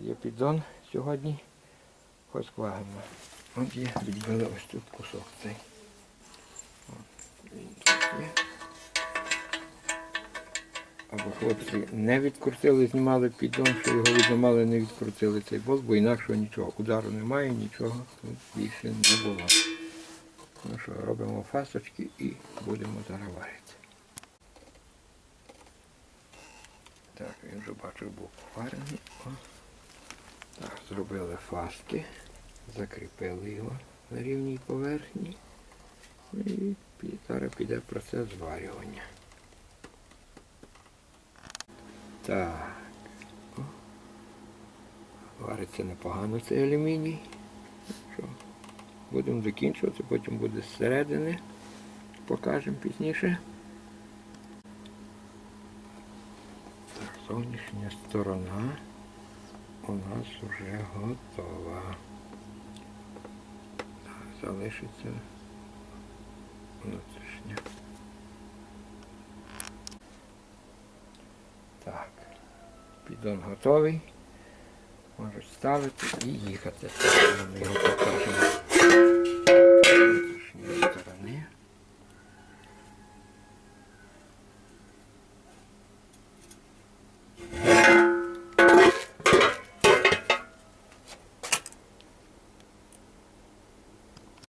Є піддон сьогодні. Volkswagen. От є, відбили ось тут кусок цей. Він тут є. Або хлопці не відкрутили, знімали піддон, що його відламали, не відкрутили цей болт, бо інакшого нічого. Удару немає, нічого тут більше не було. Ну що, робимо фасочки і будемо зараз. Так, я вже бачу, був варений. Так, зробили фаски, закріпили його на рівній поверхні. І зараз піде процес зварювання. Так. О. Вариться непогано цей алюміній. Що? Будемо закінчувати, потім буде зсередини. Покажемо пізніше. Так, зовнішня сторона у нас вже готова. Залишиться внутрішня. Так, піддон готовий. Можуть ставити і їхати. Ми його покажемо.